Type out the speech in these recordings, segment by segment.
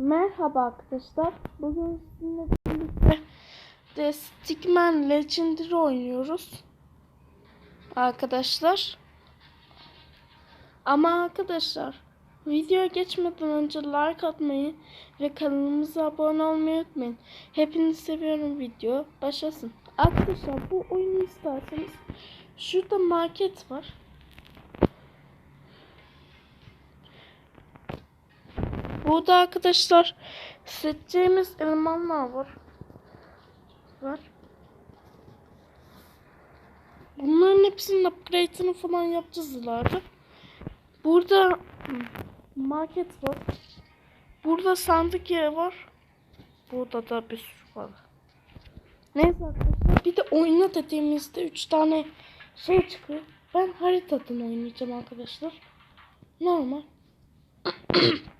Merhaba arkadaşlar. Bugün sizinle birlikte The Stickman Legendary oynuyoruz. Arkadaşlar. Ama arkadaşlar videoya geçmeden önce like atmayı ve kanalımıza abone olmayı unutmayın. Hepinizi seviyorum video. Başlasın. Arkadaşlar bu oyunu isterseniz şurada market var. Burada arkadaşlar seçeceğimiz elemanlar var. Var. Bunların hepsinin upgrade'ini falan yapacağız ileride. Burada market var. Burada sandık yeri var. Burada da bir sürü var. Neyse arkadaşlar bir de oyna dediğimizde 3 tane şey çıkıyor. Ben haritadan oynayacağım arkadaşlar. Normal.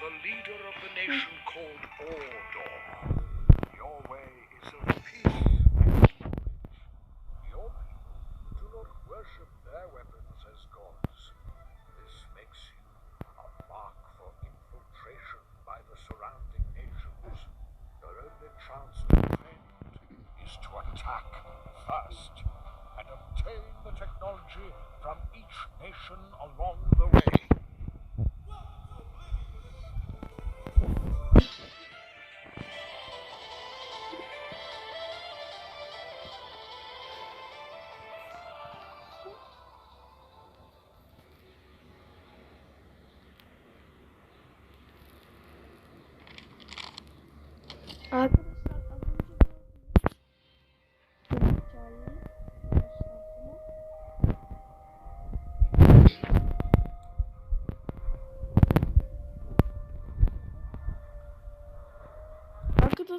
the leader of the nation called Ordor. Your way is of peace and knowledge. Your people do not worship their weapons as gods. This makes you a mark for infiltration by the surrounding nations. Your only chance to defend is to attack first and obtain the technology from each nation along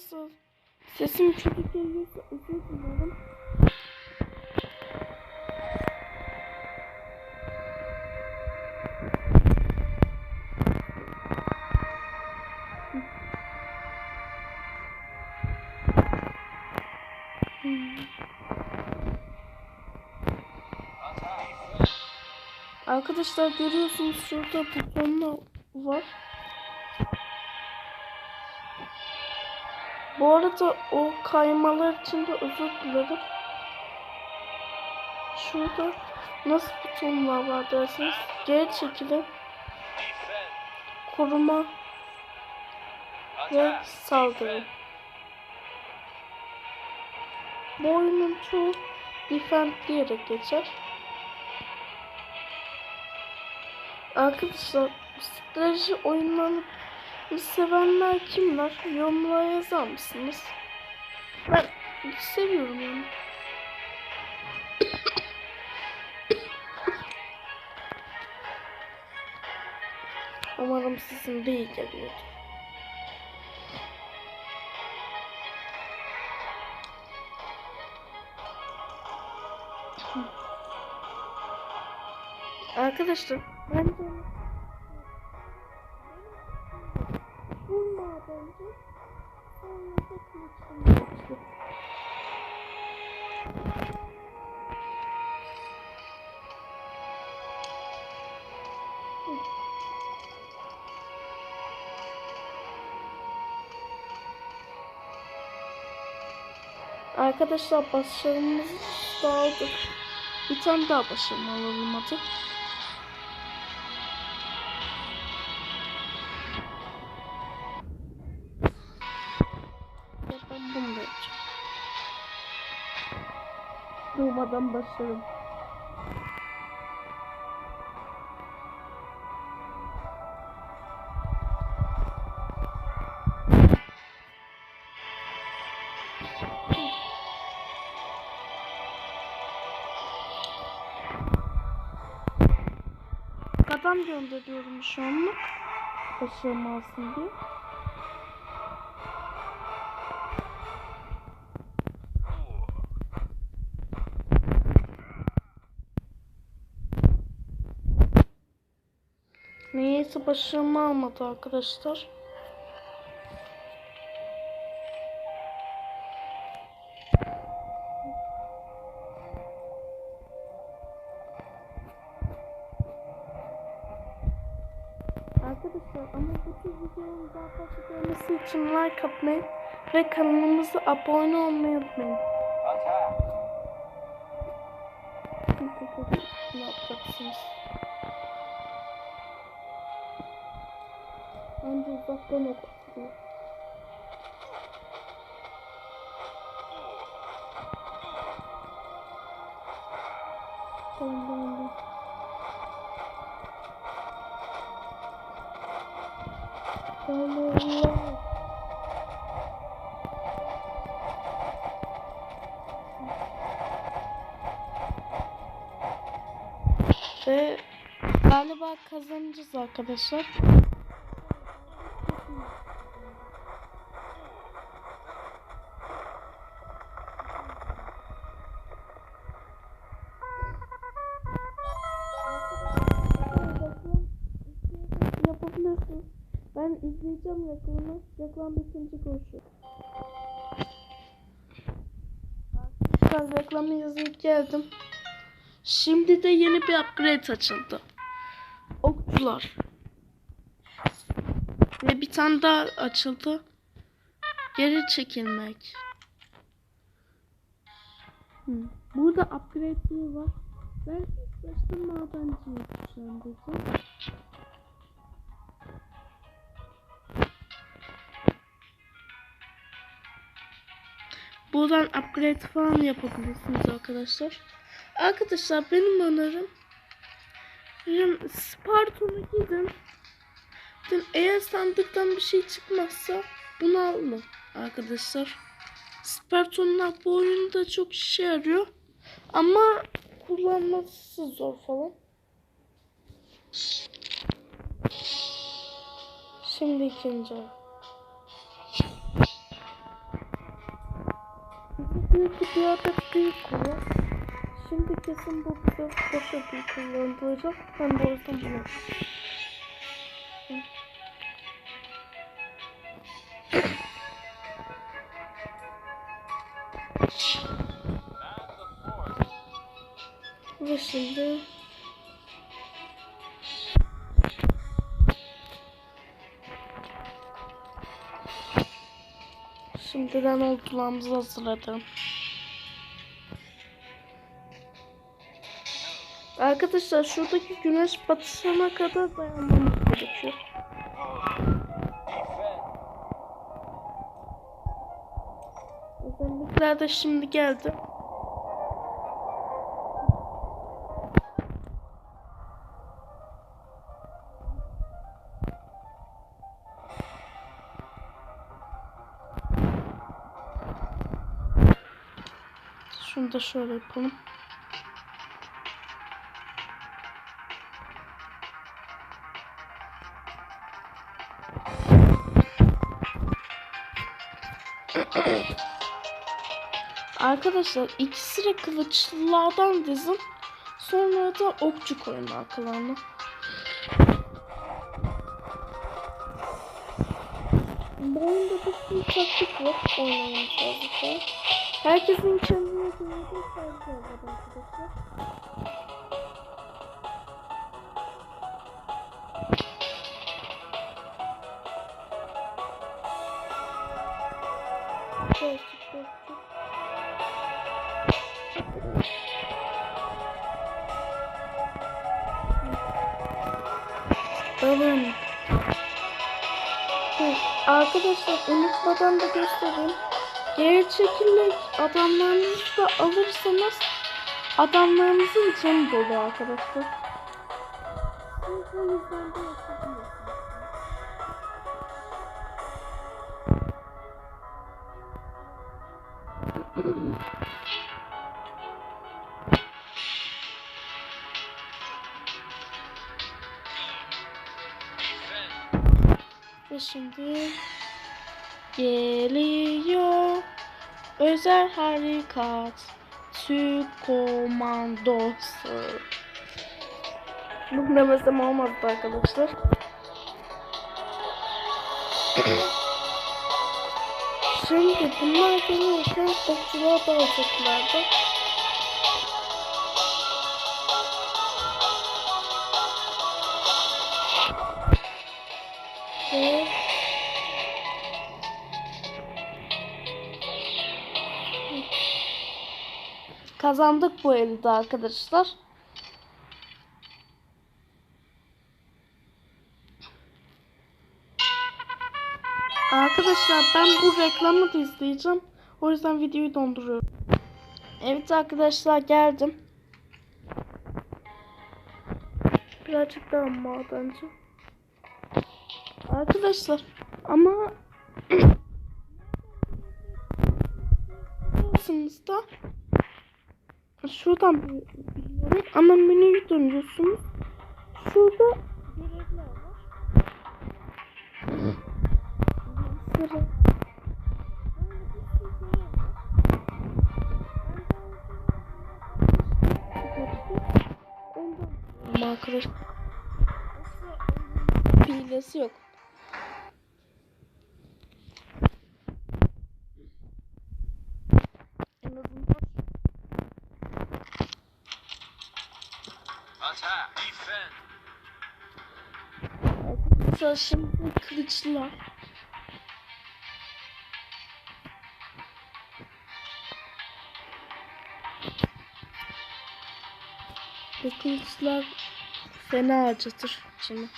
Arkadaşlar sesim kötü geliyorsa özür dilerim. Arkadaşlar görüyorsunuz şurada butonlar var. Bu arada o kaymalar için de özür dilerim. Şurada nasıl butonlar var derseniz geri çekilin. Koruma ve saldırı. Bu oyunun çoğu defend diyerek geçer. Arkadaşlar strateji oyunlarını sevenler kimler? Yorumlara yazar mısınız? Ben seviyorum yani. Umarım sizin de iyi geliyordur. Arkadaşlar bence bu madenci Sonra da geçti. Arkadaşlar başarımızı da aldık. Bir tane daha başarım alalım hadi. Durmadan başlarım. Adam gönderiyorum şu anlık. Başarım alsın diye. Neyse başarımı almadı arkadaşlar. Arkadaşlar ama bu tür daha fazla gelmesi için like atmayı ve kanalımıza abone olmayı unutmayın. Bence uzaktan okutuluyor. Tamam, tamam. Tamam. Ve galiba kazanacağız arkadaşlar. Yapabilirsiniz. Ben izleyeceğim reklamı. Reklam bitince görüşürüz. Arkadaşlar reklamı izleyip geldim. Şimdi de yeni bir upgrade açıldı. Okçular. Ve bir tane daha açıldı. Geri çekilmek. Hı. Burada upgrade'li var. Ben ilk başta madenciyi düşündüm. Buradan upgrade falan yapabilirsiniz arkadaşlar. Arkadaşlar benim önerim Benim Sparton'a gidin. Gidin. Eğer sandıktan bir şey çıkmazsa bunu alın arkadaşlar. Spartonlar bu oyunda çok işe yarıyor. Ama kullanması zor falan. Şimdi ikinci Büyük bir adet büyük kulu. Şimdi kesin bu bize boşa büyük kullandıracak. Ben de o yüzden bunu. Ve şimdi Şimdiden ordularımızı hazırladım. Arkadaşlar şuradaki güneş batışına kadar dayanmamız gerekiyor. Özellikler de şimdi geldi. Şunu da şöyle yapalım. Arkadaşlar ikisi de kılıçlılardan dizin. Sonra da okçu koyun arkalarına. Bu oyunda bir sürü taktik var oynamamız lazım. Herkesin kendine bir tarzı var arkadaşlar. Alın. Arkadaşlar unutmadan da göstereyim. Geri çekilerek adamlarınızı da alırsanız adamlarınızın canı dolu arkadaşlar. O yüzden de Ve şimdi geliyor özel harekat Türk komandosu. Bunu demesem olmazdı arkadaşlar. Şimdi bunlar gelirken okçular da alacaklardı. Kazandık bu elde arkadaşlar. Arkadaşlar ben bu reklamı da izleyeceğim. O yüzden videoyu donduruyorum. Evet arkadaşlar geldim. Birazcık daha madenci. Arkadaşlar ama da şuradan bi- biliyorum ama menüyü dönüyorsunuz. Şurada görevler var. Sıra. Arkadaş hilesi yok. En azından Attack! Defend! Arkadaşlar şimdi kılıçlar. Bu kılıçlar fena acıtır şimdi.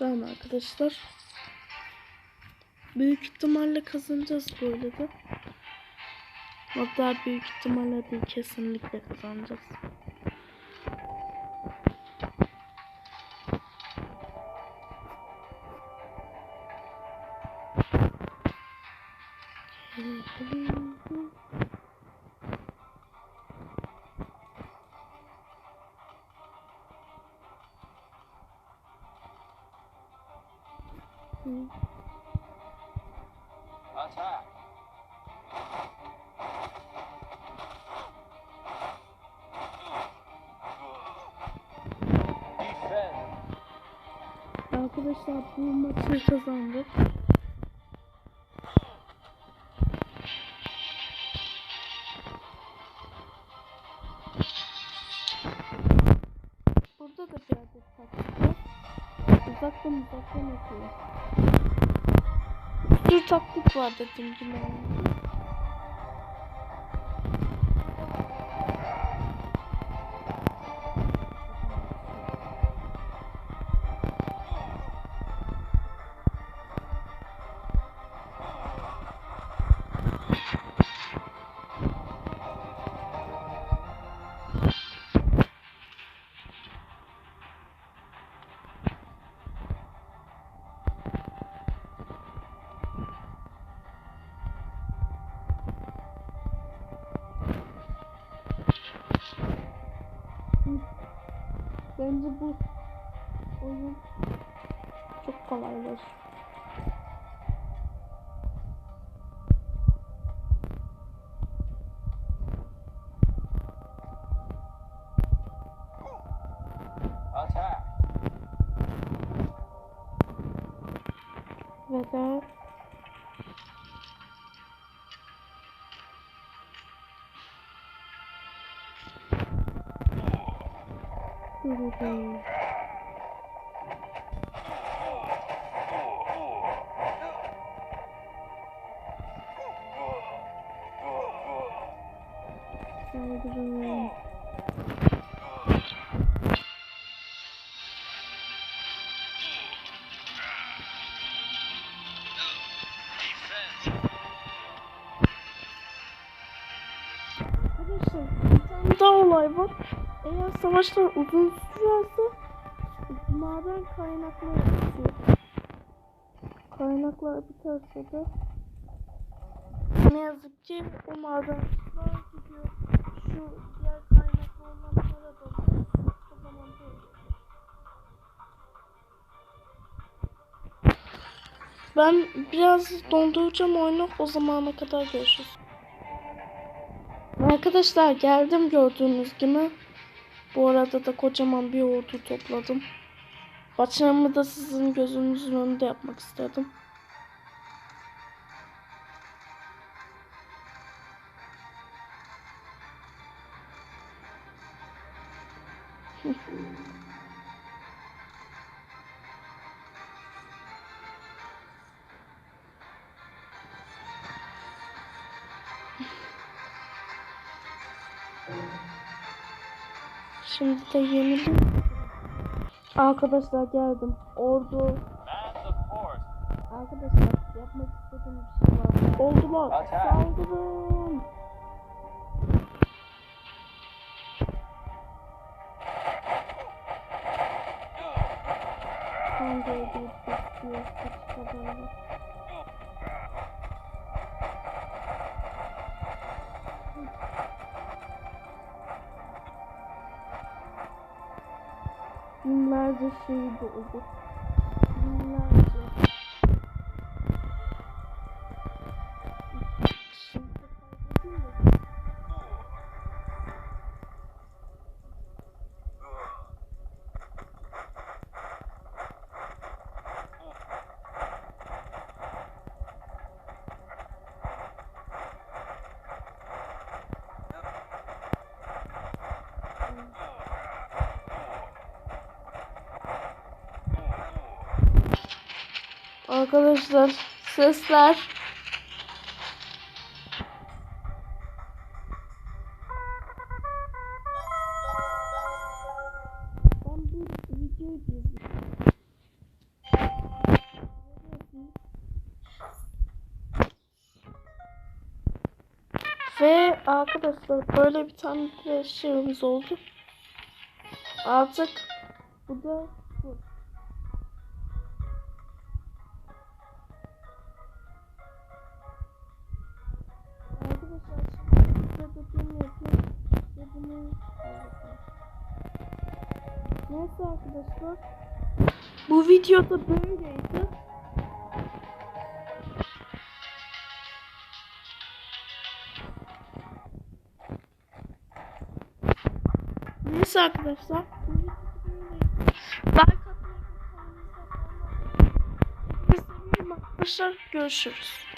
Tamam arkadaşlar. Büyük ihtimalle kazanacağız böyle de. Hatta büyük ihtimalle değil kesinlikle kazanacağız. Arkadaşlar bu maçı kazandık. Uzaktan atıyor. Bir taktik var dediğim gibi. Bence bu oyun çok kolaylaşır. Saldırın. Arkadaşlar bir tane daha olay var. Eğer savaşlar uzun sürerse maden kaynakları bitiyor. Kaynaklar biterse de ne yazık ki o madenler gidiyor. Şu diğer kaynaklı olanlara da o zaman oluyor. Ben biraz donduracağım oyunu. O zamana kadar görüşürüz. Arkadaşlar geldim gördüğünüz gibi. Bu arada da kocaman bir ordu topladım. Başarımı da sizin gözünüzün önünde yapmak istedim. Şimdi de yenilim. Arkadaşlar geldim. Ordu. Arkadaşlar yapmak istediğim bir şey var. Oldular. Atak. Saldırın. Hangi orduyu bekliyor? Kaç kadar? Binlerce şey doldu. Binlerce Arkadaşlar sesler. Ben bir video izledim. Ve arkadaşlar böyle bir tane de şeyimiz oldu. Artık bu da Neyse arkadaşlar. Bu videoda böyleydi. Neyse arkadaşlar. Like atmayı, arkadaşlar. Görüşürüz.